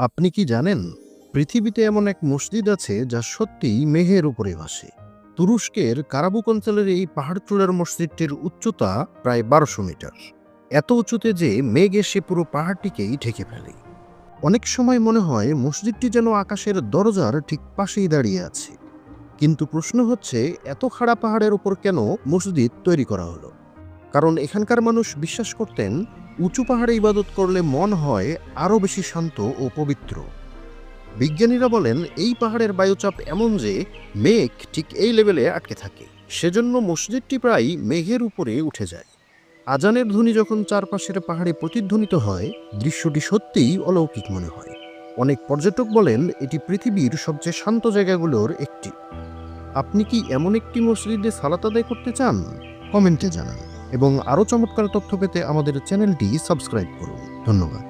আপনি কি জানেন, পৃথিবীতে এমন এক মসজিদ আছে যা সত্যিই মেঘের উপরে ভাসে। তুরস্কের কারাবুক অঞ্চলের এই পাহাড়চূড়ার মসজিদটির উচ্চতা প্রায় বারোশো মিটার। এত উঁচুতে যে মেঘ এসে পুরো পাহাড়টিকেই ঢেকে ফেলে। অনেক সময় মনে হয় মসজিদটি যেন আকাশের দরজার ঠিক পাশেই দাঁড়িয়ে আছে। কিন্তু প্রশ্ন হচ্ছে, এত খাড়া পাহাড়ের উপর কেন মসজিদ তৈরি করা হলো? কারণ এখানকার মানুষ বিশ্বাস করতেন উঁচু পাহাড়ে ইবাদত করলে মন হয় আরও বেশি শান্ত ও পবিত্র। বিজ্ঞানীরা বলেন, এই পাহাড়ের বায়ুচাপ এমন যে মেঘ ঠিক এই লেভেলে আটকে থাকে। সেজন্য মসজিদটি প্রায় মেঘের উপরে উঠে যায়। আজানের ধ্বনি যখন চারপাশের পাহাড়ে প্রতিধ্বনিত হয়, দৃশ্যটি সত্যিই অলৌকিক মনে হয়। অনেক পর্যটক বলেন, এটি পৃথিবীর সবচেয়ে শান্ত জায়গাগুলোর একটি। আপনি কি এমন একটি মসজিদে সালাত আদায় করতে চান? কমেন্টে জানান। এবং আরও চমৎকার তথ্য পেতে আমাদের চ্যানেলটি সাবস্ক্রাইব করুন। ধন্যবাদ।